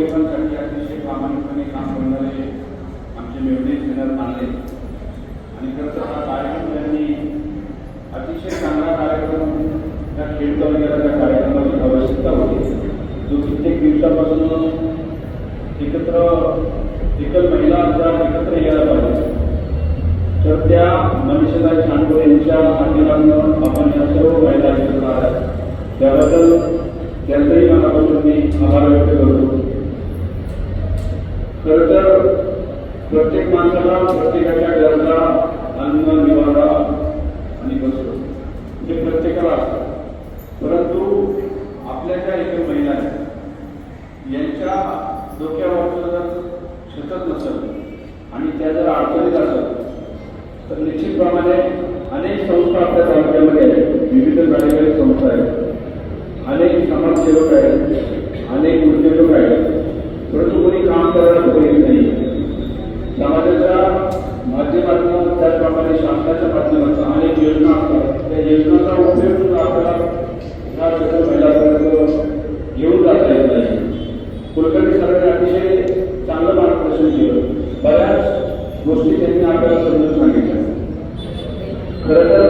गोरगरिबांसाठी अतिशय प्रामाणिकपणे काम करणारे आमचे मेवणे सेनर मानले आणि खरं तर हा कार्यक्रम त्यांनी अतिशय चांगला कार्यक्रम त्या खेळ तालुक्याच्या कार्यक्रमाची आवश्यकता होती. जो कित्येक दिवसापासून एकत्र एकल महिला जर एकत्र यायला पाहिजे. तर त्या मनीषाताई छानपूर यांच्या माध्यमातून आपण या सर्व महिला एकत्र आल्या त्याबद्दल त्यांचंही मनापासून मी आभार व्यक्त खरं तर प्रत्येक माणसाला प्रत्येकाच्या गरजा अन्न निवारा आणि वस्त्र हे म्हणजे प्रत्येकाला असतात परंतु आपल्या ज्या एक महिला आहेत यांच्या डोक्यावरचं जर छतच नसेल आणि त्या जर अडचणीत असेल तर निश्चितप्रमाणे अनेक संस्था आपल्या तालुक्यामध्ये आहेत. विविध कार्यकारी संस्था आहेत. अनेक समाजसेवक आहेत अनेक उद्योजक आहेत परंतु कोणी काम करायला पुढे येत नाही समाजाच्या माध्यमातून त्याचप्रमाणे शासनाच्या माध्यमातून अनेक योजना असतात त्या योजनांचा उपयोग आपल्याला ह्या सगळ्या महिलांपर्यंत घेऊन जाता येत नाही. कुलकर्णी सरांनी अतिशय चांगलं मार्गदर्शन केलं बऱ्याच गोष्टी त्यांनी आपल्याला समजून सांगितल्या. खरं तर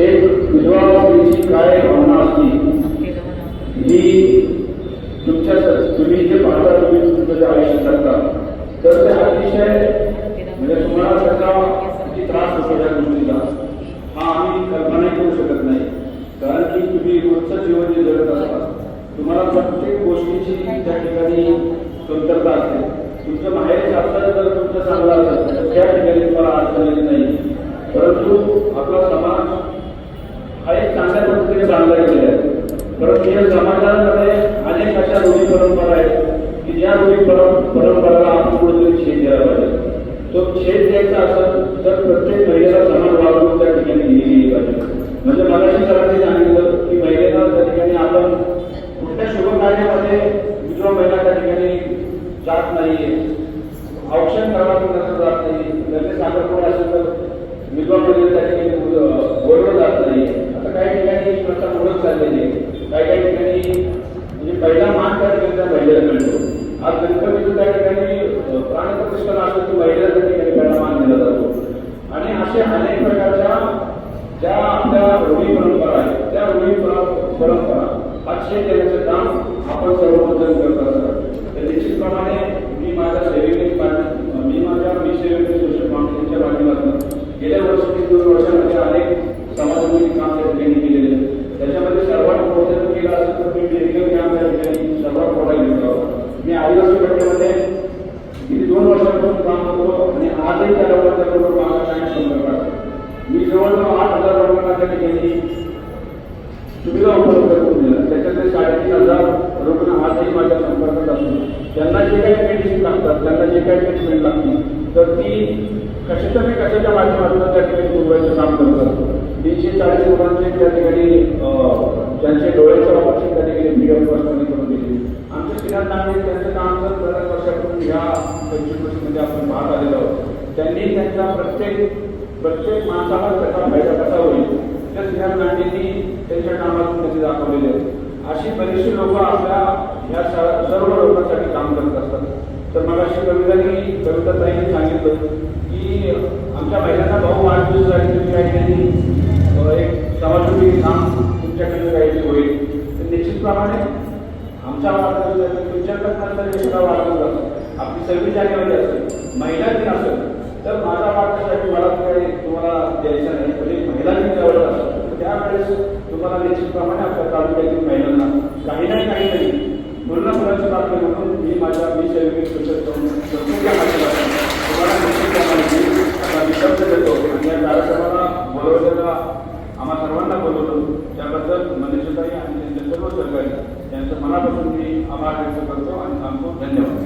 एक विधवा स्त्रीची काय भावना असती ही तुमच्या तुम्ही जे पाहता तुम्ही तुमचं जे आयुष्य करता तर ते अतिशय म्हणजे तुम्हाला त्याचा किती त्रास होतो त्या गोष्टीचा हा आम्ही कल्पनाही करू शकत नाही. कारण की तुम्ही रोजचं जीवन जे जगत असता तुम्हाला प्रत्येक गोष्टीची त्या ठिकाणी कमतरता असते. तुमचं माहेर शास्त्र जर तुमचं चांगलं असेल तर त्या ठिकाणी तुम्हाला अडचण येत नाही. परंतु आपला समाज हा एक चांगल्या पद्धतीने बांधला गेलेला आहे. परंतु या समाजामध्ये अनेक अशा रूढी परंपरा आहेत की ज्या रूढी परं- परंपराला आपण कुठेतरी छेद द्यायला पाहिजे. तो छेद द्यायचा असेल तर प्रत्येक महिलेला समान वागणूक त्या ठिकाणी दिली गेली पाहिजे म्हणजे मला सरांनी सांगितलं की महिलेला त्या ठिकाणी आपण कुठल्या शुभ कार्यामध्ये दुसरा महिला त्या ठिकाणी जात नाहीये. औक्षण क्रमांक जात नाही लग्न कोण असेल तर विधवा महिला त्या ठिकाणी बोललं बोलवलं जात नाही आता काही ठिकाणी ही प्रथा चाललेली आहे. काही काही ठिकाणी म्हणजे पहिला मान त्या ठिकाणी त्या महिलेला मिळतो. आज गणपतीचं त्या ठिकाणी प्राणप्रतिष्ठान असतो तर महिलेला त्या ठिकाणी पहिला मान दिला जातो. आणि असे अनेक प्रकारच्या ज्या आपल्या रूढी परंपरा आहेत त्या रूढी परंपरा अक्षय देण्याचं काम आपण सर्वजण करत असतात. तर निश्चितप्रमाणे मी माझ्या सेविकेत मी माझ्या मी सेविके सोशल फाउंडेशनच्या माध्यमातून गेल्या वर्षी ते दोन वर्षामध्ये अनेक समाजमूलक काम त्या ठिकाणी केलेले आहे. त्याच्यामध्ये सर्वात मोठं जर केलं असेल तर मी मेडिकल कॅम्प त्या ठिकाणी सर्वात मोठा घेतला होता मी आदिवासी पट्ट्यामध्ये गेली दोन वर्षापासून काम करतो आणि आजही त्या लोकांच्याबरोबर माझा काही संपर्क आहे मी जवळजवळ आठ हजार लोकांना त्या ठिकाणी सुविधा उपलब्ध करून दिल्या त्याच्यातले साडेतीन हजार रुग्ण आजही माझ्या संपर्कात असून त्यांना जे काही मेडिसिन लागतात त्यांना जे काही ट्रीटमेंट लागते तर ती कशाच्या तरी कशाच्या माध्यमातून त्या ठिकाणी पुरवायचं काम करतात? तीनशे चाळीस रुग्णांचे त्या ठिकाणी त्यांचे डोळ्याचं ऑपरेशन त्या ठिकाणी मिडियम ऑफ कॉस्टमध्ये करून दिले. आमच्या श्रीनाथ त्यांचं काम तर बऱ्याच वर्षापासून ह्या पंचवीस वर्षामध्ये आपण पाहत आलेलो आहोत. त्यांनी त्यांच्या प्रत्येक प्रत्येक माणसाला त्याचा फायदा कसा होईल त्या श्रीनाथ नांदेंनी त्यांच्या कामातून त्यांनी दाखवलेली आहेत अशी बरीचशी लोक आपल्या ह्या सर्व लोकांसाठी काम करत असतात. तर मग अशी कवितांनी कविताताईंनी सांगितलं की आमच्या महिलांना भाऊ वाढदिवसासाठी तुम्ही काहीतरी अं, एक समाजोपयोगी काम तुमच्याकडे काहीतरी होईल. तर निश्चितप्रमाणे आमच्या वाढदिवसासाठी तुमच्याकडनं तर हे सुद्धा आपली सव्वीस जानेवारी असेल महिला दिन असेल तर माझा वाटण्यासाठी मला काही तुम्हाला द्यायचं नाही तरी महिला दिन जवळ असेल त्यावेळेस तुम्हाला निश्चितप्रमाणे आपल्या तालुक्यातील महिलांना काही नाही काही नाही पूर्ण मुलांची बातमी म्हणून मी माझ्या मी सैनिक सुशक्त तुम्हाला निश्चितप्रमाणे मी आता विश्वास देतो आणि या कार्यक्रमाला बोलवलेला आम्हा सर्वांना बोलवतो. त्याबद्दल मनीषताई आणि त्यांच्या सर्व सरकारी यांचं मनापासून मी आभार व्यक्त करतो आणि सांगतो धन्यवाद.